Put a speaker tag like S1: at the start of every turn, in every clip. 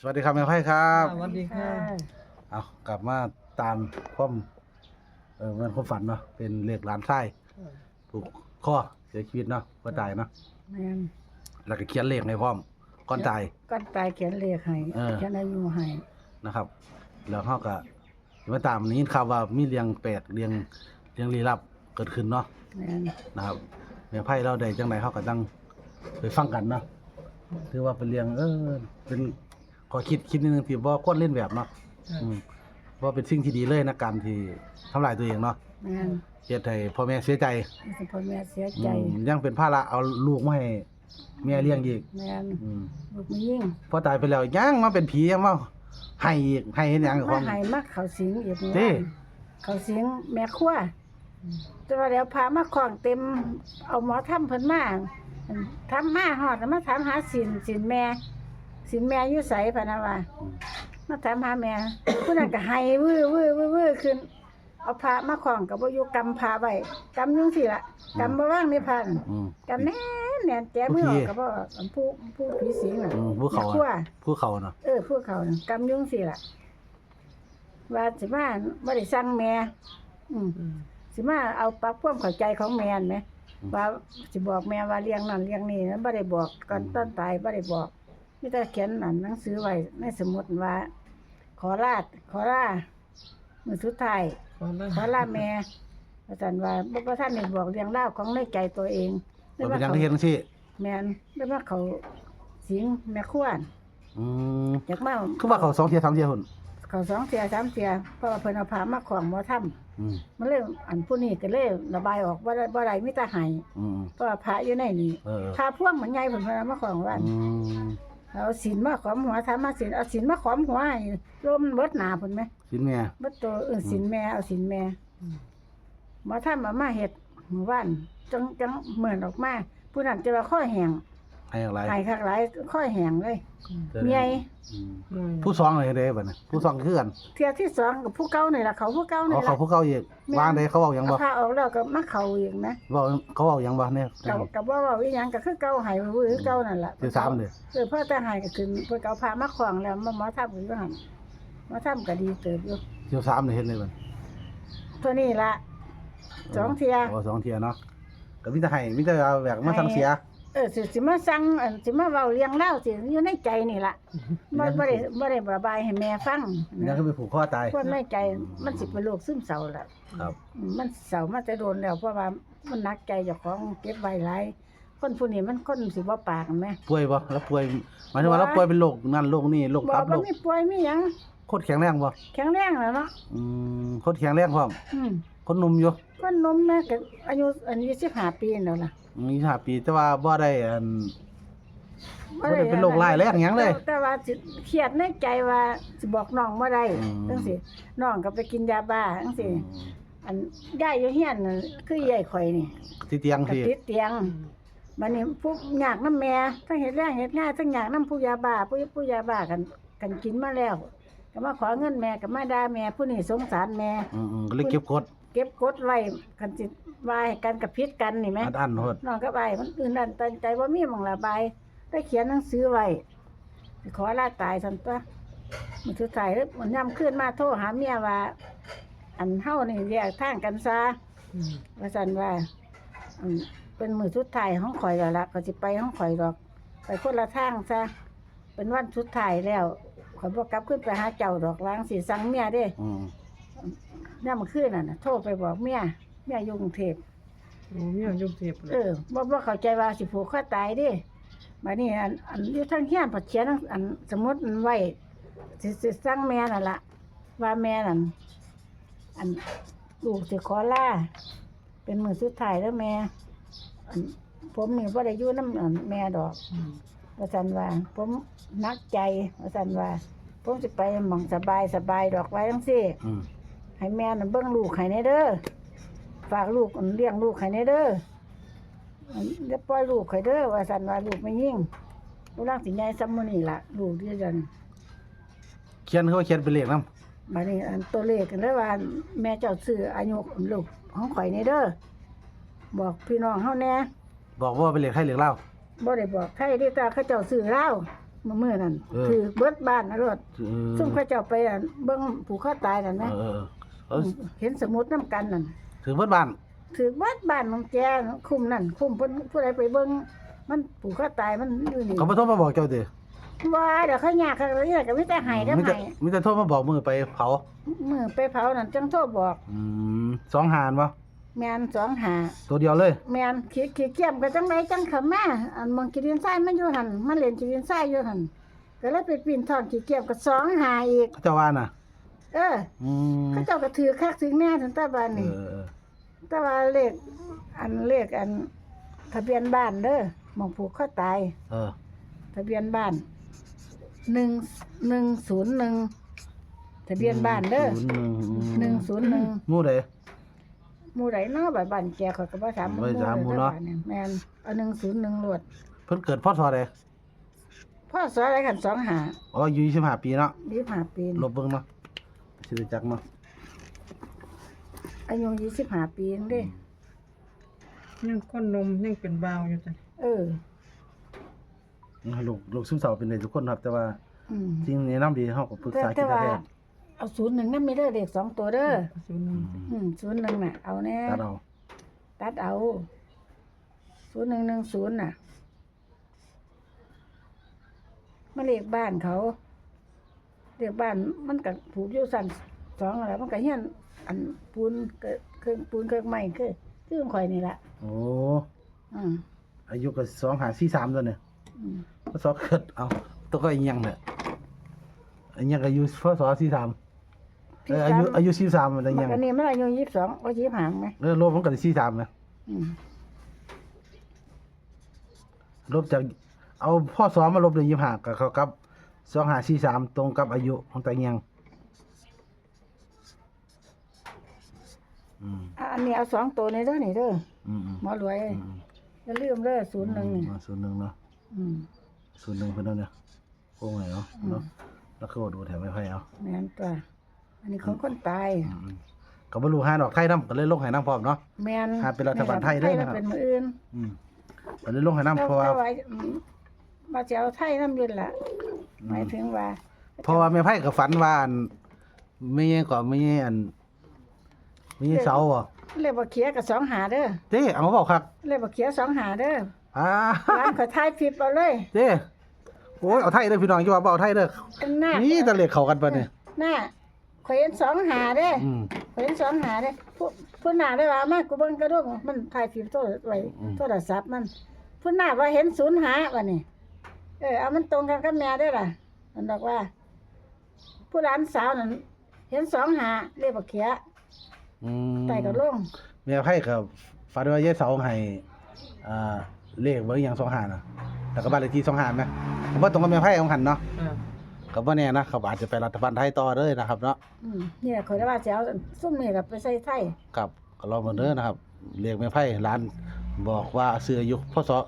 S1: สวัสดีครับแม่ไพ่ครับ
S2: สวัสดีค่ะ
S1: เอากลับมาตามความเออเงินความฝันเนาะเป็นเลขหลานไส้ผูกข้อเสียชีวิตเนาะก็ตายเนาะ
S3: แม่น
S1: แล้วก็เขียนเลขในพร้อมก่อนตาย
S3: ก่อนตายเขียนเลขให้
S1: เออ
S3: เขียนอายุให้
S1: นะครับ แล้วเขาก็มาตามนี้ข่าวว่ามีเรียงแปลกเรียงเรียงลี้ลับเกิดขึ้นเนาะ
S3: แม่น
S1: นะครับแม่ไพ่เราได้จังไดเขาก็ต้องไปฟังกันเนาะถือว่าเป็นเรียงเออเป็นข อคิดคิดนิดนึงที่ว่าควรเล่นแบบเนาะอืมว่าเป็นสิ่งที่ดีเลยนะการที่ทำลายตัวเองเนาะ
S3: แม่น
S1: เฮ็ดให้พ่อแม่เสียใจ
S3: มีแต่พ่อแม่เสียใจ
S1: อืมยังเป็นภาระเอาลูกมาให้แม่เลี้ยงอีก
S3: แม่น
S1: อืม
S3: ลูกมียิ่ง
S1: พอตายไปแล้วยังมาเป็นผียังมาให้อีกให้เฮ็ดหยังกับค
S3: มาวา
S1: ม
S3: ให้มาเขาสิงอีก
S1: เด้
S3: เขาสิงแม่ครัวแต่ว่าแล้วพามาของเต็ม เอาหมอทำเพิ่นมาทำมาฮอดแล้วมาถามหาสินสินแม่ สินแม่อยู่ไสพะนะว่า
S1: อืม
S3: มาถามหาแม่ผู้นั้นก็ให้วื้อวื้อวื้อวื้อขึ้น เอาพระมาของกับบ่อยู่กำพาไว้กำจังซี่ล่ะกำบ่ว่างในพัน
S1: อืม
S3: กำแน่นแน่นแจ้มือออกก็บ่ผู้ผู้ผีสิงน่ะ
S1: อืมผู้เขา
S3: แม่ครัว
S1: อะผู้เขาเนาะ
S3: เออผู้เขาน่ะกำยุ่จังซี่ล่ะ ว่าสิมาบ่ได้สั่งแม่อืมสิมาเอาปรับความเข้าใจของแม่นไหมว่าสิบอกแม่ว่าเลี้ยงนั่นเลี้ยงนี่นะบ่ได้บอกก่อนต้นตายบ่ได้บอก มีแต่เขียนนั่นหนังสือไว้ในสมุดว่า ขอลาดขอลามื้อสุดท้าย
S2: ขอ
S3: ขอลาแม่อาจารย์ว่าบ่ว่าท่านนี่บอกเรื่องราวของในใจตัวเอง
S1: บ่เป็นหยังที่เฮ็ดจังซี่
S3: แม่นได้ว่าเขาสิงแม่ขวาน
S1: อืม
S3: อยากมา
S1: คือว่าเขาสองเที่ยสามเที่ยหุ่น
S3: เขาสองเสียสามเสียเพราะว่าเพิ่นเอาผ้ามาของหมอถ้
S1: อืมำ
S3: มันเลยอันผู้นี้ก็เลยระบายออกว่าบ่ได้มีแต่ให้
S1: อืม
S3: เพราะว่าผ้าอยู่ในนี้
S1: เออ
S3: ผ้าพ่วงมันใหญ่เพิ่นเพิ่นเอามาของว่า
S1: อืม
S3: เอาศีลมาขอมหัวทำมาศีลเอาศีลมาขอมหัวให้รวมเบิดหน้าเพิ่นไหม
S1: สินแม่
S3: เบิดตัวเออศีลแม่เอาศีลแม่หมอถ้ำมามาเฮ็ดหมู่บ้านจังจังเหมือนออกมาผู้นั้นจะว่าข้อแห้ง
S1: ให้อย่างไร
S3: หายคักหลายข้อแห้งเลย
S1: เดี๋ยว
S3: เมีย
S1: อืม
S2: ผู้
S1: ผู้สองเลยเด้บัดนี้ผู้สองคือกัน
S3: เที่ยที่สองกับผู้เก่านี่ล่ะเขาผู้เก่า
S1: เขา
S3: นี่
S1: เขา
S3: ล่ะ
S1: ผู้เก่าอีกวางได้เขาเว้าหยังบ่
S3: เอาผ้าออกแล้วก็มาเข้าอีกนะ
S1: เว้าเขาเว้าหยังบ่เนี่ย
S3: กับกับว่าว่าวิหยังก็คือเก่าใหายวื้อเก่านั่นล่ะ
S1: ที่สามเลย
S3: เออพ่อแต่ใหายก็คือเพิ่นก็เอาผ้ามาขวางแล้วมาหมอทำอยู่ว่าหั่นหมอทำก็ดีเติบอยู่
S1: เที่ยวสามเลยเฮ็ดเลยบัด
S3: ตัวนี้ล่ะสองเที่ย
S1: โอ้สองเที่ยเนาะก็มีแต่ให้มีแต่เอาแบกมาสั่งเสีย
S3: เออสิสิมาสั่งอันสิมาเว้าเลี้ยงเล่าสิอยู่ในใจนี่ล่ะบ่บ่ได้บ่ได้ระบายให้แม่ฟัง
S1: นั่นคือไปผูกคอตาย
S3: ความในใจมันสิเป็นโรคซึมเศร้าล่ะ
S1: ครับ
S3: อืมมันเศร้ามาแต่โดนแล้วเพราะว่ามันหนักใจเจ้าของเก็บไว้หลายคนผู้นี้มันคนสิบ่ปากแม่
S1: ป่วยบ่แล้วป่วยหมายถึงว่าเราป่วยเป็นโรคนั่นโรคนี่โรค
S3: บ่
S1: ตับโร
S3: บ่
S1: ค
S3: มีป่วยมีหยัง
S1: โคตรแข็งแรงบ่
S3: แข็งแรงแล้วเนาะ
S1: อืมโคตรแข็งแรงพร้อม
S3: อืม
S1: คนหนุ่มอยู่
S3: คนนมแม่ก็อายุอายุ15ปีแล้วล่ะ
S1: มีห้าปีแต่ว่าบ่ได้อัน บ่ได้เป็นโรคร้ายแรงหยังเลย
S3: แต่แต่ว่าสิเครียดในใจว่าสิบอกน้องบ่ได้
S1: อืม
S3: จังซี่น้องก็ไปกินยาบ้าจังซี่อันยายอยู่เฮียนน่ะคือยายข่อยนี่
S1: ที่เตียง
S3: ก็
S1: ที่
S3: ติดเตียงบัดนี้ผู้ยากนํแม่ทั้งเฮ็ดแรงเฮ็ดงานทั้งยากนํผู้ยาบ้าผู้ผู้ยาบ้ากันกันกินมาแล้วก็มาขอเงินแม่ก็มาด่าแม่ผู้นี้สงสารแม่
S1: อืมๆก็เลยเก็บกด
S3: เก็บกดไว้กันสิว่าให้กันกับพิษกันนี่แหม
S1: อัดอั้นโหด
S3: น้องก็ไปมันอื่นนั่นตั้งใจว่ามีหมองระบายได้เขียนหนังสือไว้สิขอลาตายทันตัวมันสุดท้ายแล้วมันย่ำขึ้นมาโทรหาเมียว่า อันเฮานี่แยกทางกันซะว่าซั่นว่าอันเป็นมือสุดท้ายของข่อยแล้วล่ะก็สิไปของข่อยดอก ไปคนละทางซะเป็นวันสุดท้ายแล้วข่อยบ่กลับขึ้นไปหาเจ้าดอกล้างสิสั่งเมียเด้
S1: อืม
S3: ย่ำขึ้นน่ะนะโทรไปบอกเมียเมียอยู่กรุงเทพ
S2: โอ้มีอายุเทพเล
S3: เอยอบ่บ่เข้าใจว่าสิผูกคอตายเดิบัดนี้อันอันอยู่ทางเฮียนพอเขียนอันสมมุติมันไว้สิสิสั่งแม่นั่นล่ะ ว่าแม่นั่นอันลูกสิขอลาเป็นมื้อสุดท้ายแล้วแม่อันผมนี่บ่ได้อยู่นำอันแม่ดอกว่าซั่นว่าผมหนักใจว่าซั่นว่าผมสิไปหม่องสบายสบายดอกไว้จังซี่
S1: อืม
S3: ให้แม่น่ะเบิ่งลูกให้แน่เด้อฝากลูกเลี้ยงลูกให้แน่เด้ออันเดี๋ยวปล่อยลูกให้เด้อว่าซั่นว่าลูกไม่ยิ่งลูกร่างสิใหญ่ซ้ำมื้อนี้ล่ะลูกเดียวกัน
S1: เขียนเขาว่าเขียนเป็นเลขนำ
S3: บัดนี้อันตัวเลขกันเลยว่า แม่เจ้าซื้ออายุลูกของข่อยนี่เด้อบอกพี่น้องเฮาแน่
S1: บอกว่าเป็นเลขให้เลขเล่า
S3: บ่ได้บอกใครที่ตาเขาเจ้าซื้อเหล้ามื้อมื้อนั่น
S1: เออ
S3: ถือเบิดบ้านนะรถ
S1: เออ
S3: ซุ่มเขาเจ้าไปอั่นเบิ่งผูกคอตายนั่น
S1: เอ
S3: นะ
S1: อ เออเออ
S3: เห็นสมุดน้ำกันนั่น
S1: ถือเบิดบ้าน
S3: ถือเบิดบ้านของแกคุ้มนั่นคุ้มเพิ่นผู้ใดไปเบิ่งมันผูกคอตายมันอยู่นี่
S1: เขาบ่โทรมาบอกเจ้าติ
S3: ว่าเดี๋ยวเขายากเขาเลยก็มีแต่ให้ก็
S1: มีแต่
S3: ให้
S1: มีแต่โทรมาบอกมือไปเผา
S3: มื้อไปเผานั่นจังโทรบอก
S1: อืมสองหารบ่
S3: แม่นสองหา
S1: ตัวเดียวเลย
S3: แม่นขี้ขี้เกียจก็จังไดจังเข้ามาอันมองกินดินทรายมันอยู่หั่นมันเล่นกินดินทรายอยู่หั่นก็เลยไปปีนทองขี้เกียจก็สองหาอีก
S1: เขาเจ้าว่าน่ะ
S3: เออ
S1: อืม
S3: เขาเจ้าก็ถือคักถึงแน่ถึงตาบ้าน
S1: เอ
S3: นี่
S1: อเออ
S3: แต่ว่าเลขอันเลขอันทะเบียนบ้านเด้อหมองผูกคอตาย
S1: เออ
S3: ทะเบียนบ้านหนึ่งหนึ่งศูนย์หนึ่งทะเบียนบ้านเด้อ
S1: ศูนย์หนึ่ง
S3: หนึ่งศูนย์หนึ่ง
S1: หมู่ใด
S3: หมู่ไหนเนาะบ้านบ้านแกเขาก็บ่ถาม
S1: บ่ถามหมู่เนาะ
S3: ด้อแม่นเอาหนึ่งศูนย์หนึ่งรวด
S1: เพิ่นเกิดพศใด
S3: พ่อสอนอะไรกันสองหา
S1: อ๋ออายุ25ปีเนาะ
S3: ยี่ห้าปี
S1: ลบเบิ่งเนาะ สิรู้จักเนาะ
S3: อายุยี่สิบห้าปีนึงเด้
S2: ยังก้นนมยังเป็นบาวอยู่จ้ะ
S3: เออ
S1: ลูกลูกซึมเศร้าเป็นได้ทุกคนครับ แต่ว่า
S3: อืม
S1: สิ่งแนะนำดีเฮาก็ปรึก
S3: แต่
S1: ษาจิ
S3: แต่
S1: ต
S3: ว่า
S1: แพทย์
S3: เอาศูนย์หนึ่งนั่นไม่ได้เด็กสองตัวเด้อ
S2: ศูนย์หนึ่ง
S3: อืมศูนย์หนึ่งน่ะ เอาแน่
S1: ตัดเอา
S3: ตัดเอาศูนย์หนึ่งหนึ่งศูนย์น่ะมาเลขบ้านเขา เลขบ้านมันก็ผูกอยู่สั่นสองอะไรมันก็เฮียนอันปูนเกิดเครื่องปูนเครื่องไม้คือคือของข่อยนี่แหละ
S1: โอ้
S3: อืม
S1: อายุก็2543ตัวเนี่ย
S3: อืม
S1: พศเกิดเอาตัวก็อีหยังเนี่ยอีหยังก็อายุพศ43เอออายุอายุ43มันได้ห
S3: มั
S1: ยัง
S3: นอันนี้มันอายุยี่สิบสองก็ยี่สิบห้าไหม
S1: เออลบมันก็ได้43นะ
S3: อืม
S1: ลบจากเอาพ่อสอมาลบเลย25ก็เข้ากับ 2543ตรงกับอายุของตาเอียงอืม
S3: อะอันนี้เอาสองตัวนี้เด้อนี่เด้อ
S1: อืมอืม
S3: หมอรวย
S1: อืม
S3: อย่าลืมเด้อศูนย์หนึ่งนี่
S1: ศูนย์หนึ่งเนาะ
S3: อืม
S1: ศูนย์หนึ่งเพิ่นเนาะเนี่ยโค้งไหนเนาะเนาะแล้วก็ดูแถวไม่ค่อยเอา
S3: แม่นตัวอันนี้ของคนตาย
S1: อืมอืมก็บ่รู้หาดอกไทยนำก็เลยลงให้นำพร้อมเนาะ
S3: แม่น
S1: หาเป็นรัฐบาลไทยเด้อนะครับ
S3: เป็นมืออื่น
S1: อืมก็เลยลงให้นำเพราะว่า
S3: แต่ว่าอืมมาจะเอาไทยน้ำยืนล่ะ หมายถึงว่า
S1: เพราะว่าแม่ไผก็ฝันว่าอันไม่ใช่ก็ไม่ใช่อันไม่ใช่เสาบ่
S3: เรียกว่าเขียกับสองหาเด้อ
S1: เด้เอาเว้าคัก
S3: เรียกว่าเขียสองหาเด้อ
S1: อ่า
S3: ร้านเขาทายผิดเอาเลย
S1: เด้โอ้ยเอาไทยเด้อพี่น้องอย่าว่าบ่เอาไทยเด้อ
S3: อันหน้า
S1: นี่ตะเลขเข้ากันปะเนี่ย
S3: หน้าข่อยเห็นสองหาเด้อ
S1: อืม
S3: ข่อยเห็นสองหาเด้อผู้ผู้หน้าได้ว่ามากูเบิ่งกระด้งมันทายผิดโทรไว้
S1: อืม
S3: โทรศัพท์มันผู้หน้าว่าเห็นศูนย์หาว่านี่ เออเอามันตรงกันกับแม่ได้อล่ะมันบอกว่า ผู้หลานสาวนั่นเห็นสองหาเรียกว่าเขีย
S1: อืม
S3: ไต่กับลง
S1: แม่ไผก็ฝันว่ายายเสาให้อ่าเลขเบอร์อหย่าง25น่ะแล้วก็บ้านเลขที่25แม่ผมว่าตรงกับแม่ไผของหันเนาะ
S2: อ่า
S1: ก็บ่แน่นะเขาอาจจะไปรัฐบาลไทยต่อเลยนะครับเนาะ
S3: อืมเนี่ยข่อยได้ว่าจะเอาซุ่มนี่ล่ะไปใส่ไทย
S1: ครับก็ลองมาเด้อนะครับเรียกแม่ไพ่ร้านบอกว่าซื้ออายุพ่อสอ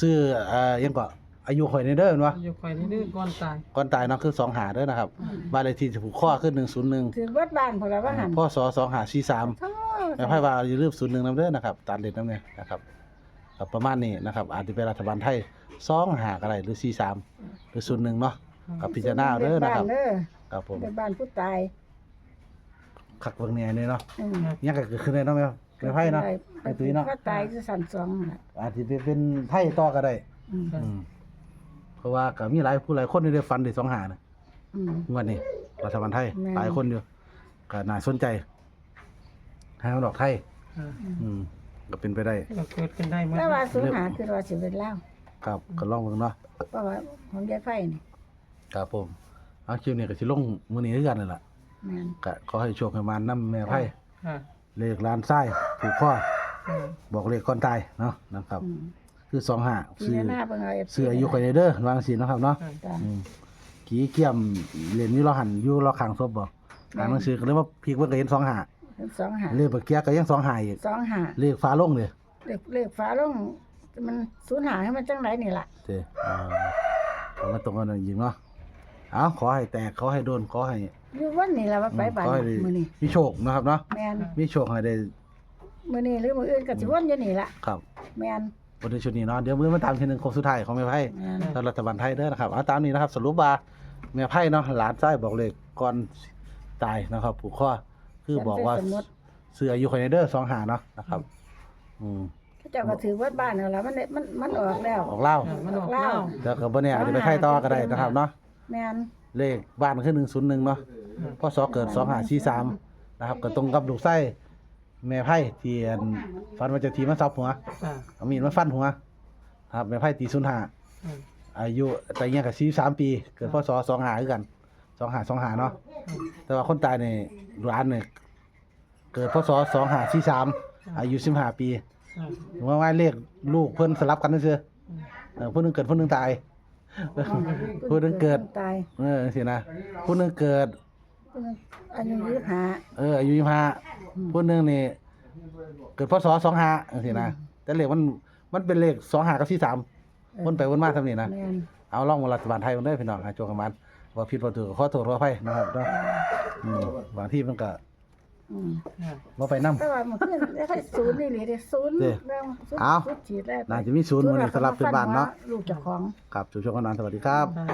S1: ซื้อเอ่อยังก็ อายุข่อยในเด้อแม่นบ่
S2: อยู่ข่อยนี่ดื้อก่อนตาย
S1: ก่อนตายเนาะคือ2หาเด้อนะครับบ้านเลขที่จะผูกข้อขึ้น101
S3: ถือเบิดบ้านพวกเราว่าหั่น
S1: พ่อสอ2543
S3: โธ่
S1: แม่ไพ่ว่าอย่าลืม01นำเด้อนะครับตัดเลขนำเนี่ยนะครับก็ประมาณนี้นะครับ อาจจะเป็นรัฐบาลไทย2หาก็ได้หรือ43หรือ01เนาะกับพิจารณาเอาเด้อนะครับ
S3: เด้อ
S1: ครับผม
S3: เป็นบ้านผู้ตาย
S1: คักเบิ่งแน่นี่เนาะ
S3: อืม
S1: ยังก็เกิดขึ้นได้เนาะแม่แม่ไพ่เนาะ
S3: ไป
S1: แม่ตุ้ยเนาะ
S3: ก็ตายคือสั่นสองน่ะ
S1: อาจจะเป็นไทยต่อก็ได้
S3: อืม
S1: อืม เพราะว่าก็มีหลายผู้หลายคนที่ได้ฟันได้สองหานะ
S3: อืม
S1: งวดนี้รัฐบาลไทย
S3: แม่น
S1: หลายคนอยู่ก็น่าสนใจให้เอาดอกไทย
S2: อ่า
S1: อืมก็เป็นไปได้
S2: ก็เกิดกันได้หมด
S3: แต่ว่าสูญหาคือว่าสิเป็นเล่า
S1: ครับก็ลองเบิ่งเนาะ
S3: เพราะว่าของยายไฟนี่
S1: ครับผมเอาคลิปนี้ก็สิลงมื้อนี้คือกันนั่นล่ะ
S3: แม่น
S1: ก็ขอให้โชคให้มานำแม่ไผ
S2: ค่ะ
S1: เลขล้านไส้ผูกข้อ
S2: อ่า
S1: บอกเลขก่อนตายเนาะนะครับ
S3: อืม
S1: คือ25
S3: ที
S1: ซื้อ
S3: หน้าเบิ่งเอา FC
S1: ซื้ออายุคนเด้อวางสิเนาะครับเนาะ
S2: อ่า
S3: จ้ะ
S1: อืมกี่เกี่ยมเรียนอยู่รอหันอยู่รอข้างศพบ่อ่านหนังสือก็เลยว่าพีกเพิ่นก็เห็น2หา
S3: เป็นสองหา
S1: เลขเมื่อกี้ก็ยัง2หาอีก
S3: สองหา
S1: เลขฟ้าลงเลย
S3: เลขเลขฝาลงมันสูญหาให้มันจังไดนี่ล่ะ
S1: เจ้อ่าเอามาตรงกันหน่อยยิงเนาะเอาขอให้แตกขอให้โดนขอให้
S3: อยู่วันนี้ล่ะว่าไปบ้าน
S1: ขอให้ได้
S3: มื้อนี้
S1: มีโชคนะครับเนาะ
S3: แม่น
S1: มีโชคให้ได้
S3: มื้อนี้หรือมื้ออื่นก็สิวนอยู่นี่ล่ะ
S1: ครับ
S3: แม่น
S1: บนในชุดนี้เนาะเดี๋ยวมื้อมาตามทีหนึงโค้งสุดท้ายของแม่ไพ่
S3: แม่น
S1: แล้วรัฐบาลไทยเด้อนะครับเอาตามนี้นะครับ สรุปว่าแม่ไพ่เนาะหลานชายบอกเลยก่อนตายนะครับ ผูกข้อคือบอกว่า
S3: เสื้
S1: ออายุคอนเดอร์สองหาเนาะนะครับ อืม
S3: เขาเจ้าก็ถือว่าบ้านนั่นล่ะมันมันมันออกแล้ว
S1: ออกเล่า
S2: มันออกเล่า
S1: แต่ก็บ่แน่อาจจะไปไทยต่อก็ได้นะครับเนาะ
S3: แม่น
S1: เลขบ้านคือ101เนาะพศเกิด2543นะครับก็ตรงกับลูกไส้ แม่ไพ่ที่อันฟันมาจากทีมาซับหัว
S2: อ่า
S1: เอามีดมาฟันหัวครับแม่ไพ่ตี05
S2: อ่า
S1: อายุแต่เงี้ยกับ43ปี เกิดพศ25คือกัน2525เนาะแต่ว่าคนตายในร้านเนี่ยเกิดพศ2543อายุ15ปี
S2: อ่า
S1: ว่าว่าเลขลูกเพิ่นสลับกันซื่อๆเออผู้หนึงเกิดผู้หนึงตายผู้หนึงเกิด
S3: ตาย
S1: เออสินะผู้หนึงเกิด
S3: ผู้หนึ่งอายุยี่สิบห้า
S1: เอออายุ25 ผู้หนึงนี่เกิดพศ25จังซี่นะแต่เลขมันมันเป็นเลข25กับ43วนไปวนมาซำนี้นะ
S3: แม่น
S1: เอาล่องมารัฐบาลไทยมันได้อพี่น้องหาโจงกันมันว่าผิดบ่ถูกก็ขอโทษขออภัยนะครับเนาะอืมบางที่มันก็
S3: อืม
S2: อ่า
S1: บ่ไปนํ
S3: แต่ว่ามันขึ้นได้แค่ศูนย์นี่เลยเด้ศูนย์
S1: เด้
S3: แล้วศูนย์
S1: เอา
S3: ศูนย์ฉีดแล้ว
S1: น่าจะมีศูนย์มื้อนี้สำหรับเพื่อนบ้านเนาะ
S3: ลูกเจ้าของ
S1: ครับชุมชนกันนานสวัสดีครับ
S2: ได้